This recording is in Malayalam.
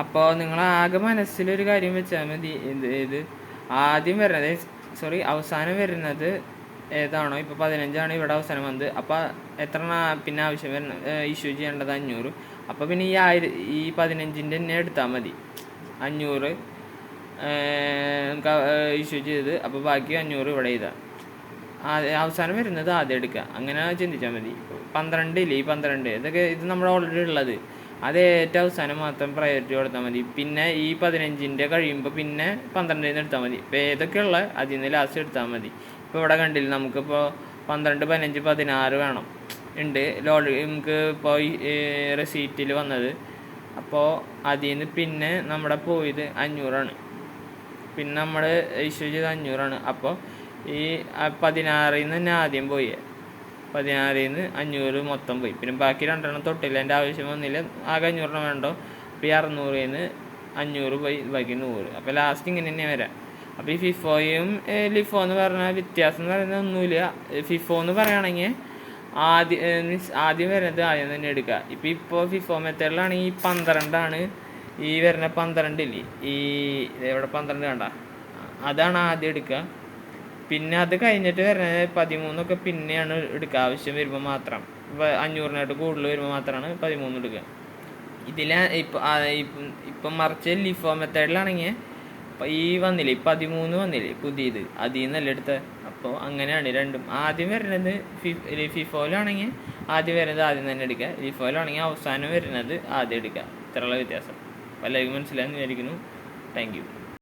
അപ്പോൾ നിങ്ങൾ ആകെ മനസ്സിലൊരു കാര്യം വെച്ചാൽ മതി. ഇത് ഇത് ആദ്യം വരുന്നത് സോറി അവസാനം വരുന്നത് ഏതാണോ? ഇപ്പോൾ പതിനഞ്ചാണ് ഇവിടെ അവസാനം വന്നത്. അപ്പോൾ എത്ര പിന്നെ ആവശ്യം വരുന്ന ഇഷ്യൂ ചെയ്യേണ്ടത്? അഞ്ഞൂറ്. അപ്പോൾ പിന്നെ ഈ ആയിര ഈ പതിനഞ്ചിന്റെ തന്നെ എടുത്താൽ മതി. അഞ്ഞൂറ് നമുക്ക് ഇഷ്യൂ ചെയ്ത് അപ്പോൾ ബാക്കി അഞ്ഞൂറ് ഇവിടെ ചെയ്താൽ അവസാനം വരുന്നത് ആദ്യം എടുക്കുക. അങ്ങനെ ചിന്തിച്ചാൽ മതി. പന്ത്രണ്ട് ഇല്ലേ? ഈ പന്ത്രണ്ട്. ഇതൊക്കെ ഇത് നമ്മൾ ഓൾറെഡി ഉള്ളത്. അത് ഏറ്റവും അവസാനം മാത്രം പ്രയോറിറ്റി കൊടുത്താൽ മതി. പിന്നെ ഈ പതിനഞ്ചിന്റെ കഴിയുമ്പോൾ പിന്നെ പന്ത്രണ്ടിൽ നിന്ന് എടുത്താൽ മതി. ഇപ്പോൾ ഏതൊക്കെയുള്ള അതിൽ നിന്ന് ലാസ്റ്റ് എടുത്താൽ മതി. ഇപ്പോൾ ഇവിടെ കണ്ടില്ല നമുക്കിപ്പോൾ പന്ത്രണ്ട് പതിനഞ്ച് പതിനാറ് വേണം. ഉണ്ട് ലോഡ് നമുക്ക് ഇപ്പോൾ റെസീറ്റിൽ വന്നത്. അപ്പോൾ അതിൽ നിന്ന് പിന്നെ നമ്മുടെ പോയത് അഞ്ഞൂറാണ്. പിന്നെ നമ്മൾ ഇഷ്യൂ ചെയ്ത് അഞ്ഞൂറാണ്. അപ്പോൾ ഈ പതിനാറിൽ നിന്ന് തന്നെ ആദ്യം പോയി. പതിനാറിൽ നിന്ന് അഞ്ഞൂറ് മൊത്തം പോയി. പിന്നെ ബാക്കി രണ്ടെണ്ണം തൊട്ടില്ല. എന്റെ ആവശ്യം വന്നില്ല. ആകെ അഞ്ഞൂറെണ്ണം വേണ്ടോ? അപ്പോൾ ഈ അറുന്നൂറിൽ നിന്ന് അഞ്ഞൂറ് പോയി. ബാക്കി നൂറ്. അപ്പോൾ ലാസ്റ്റ് ഇങ്ങനെ തന്നെ വരാം. അപ്പോൾ ഈ ഫിഫോയും ലിഫോ എന്ന് പറഞ്ഞാൽ വ്യത്യാസം എന്ന് പറയുന്നത് ഒന്നുമില്ല. ഫിഫോ എന്ന് പറയുകയാണെങ്കിൽ ആദ്യം മീൻസ് ആദ്യം വരുന്നത് ആദ്യം തന്നെ എടുക്കുക ഇപ്പോൾ ഇപ്പോൾ ഫിഫോ മെത്തേഡിലാണെങ്കിൽ ഈ പന്ത്രണ്ടാണ് ഈ വരുന്ന പന്ത്രണ്ടില്ലേ? ഈ ഇവിടെ പന്ത്രണ്ട് കണ്ട? അതാണ് ആദ്യം എടുക്കുക പിന്നെ അത് കഴിഞ്ഞിട്ട് വരുന്നത് പതിമൂന്നൊക്കെ പിന്നെയാണ് എടുക്കുക. ആവശ്യം വരുമ്പോൾ മാത്രം. ഇപ്പോൾ അഞ്ഞൂറിനായിട്ട് കൂടുതൽ വരുമ്പോൾ മാത്രമാണ് പതിമൂന്ന് എടുക്കുക. ഇതിൽ ഇപ്പം ഇപ്പം മറിച്ച് ലിഫോ മെത്തേഡിലാണെങ്കിൽ ഈ വന്നില്ലേ പതിമൂന്ന് വന്നില്ലേ പുതിയത്. അതിൽ നിന്നല്ല എടുത്ത്. അപ്പോൾ അങ്ങനെയാണ് രണ്ടും. ആദ്യം വരുന്നത് ഫിഫോയിലാണെങ്കിൽ ആദ്യം വരുന്നത് ആദ്യം തന്നെ എടുക്കുക. ലിഫോയിലാണെങ്കിൽ അവസാനം വരുന്നത് ആദ്യം എടുക്കുക. ഇത്രയുള്ള വ്യത്യാസം. പലർക്കും മനസ്സിലായെന്ന് വിചാരിക്കുന്നു. Thank you.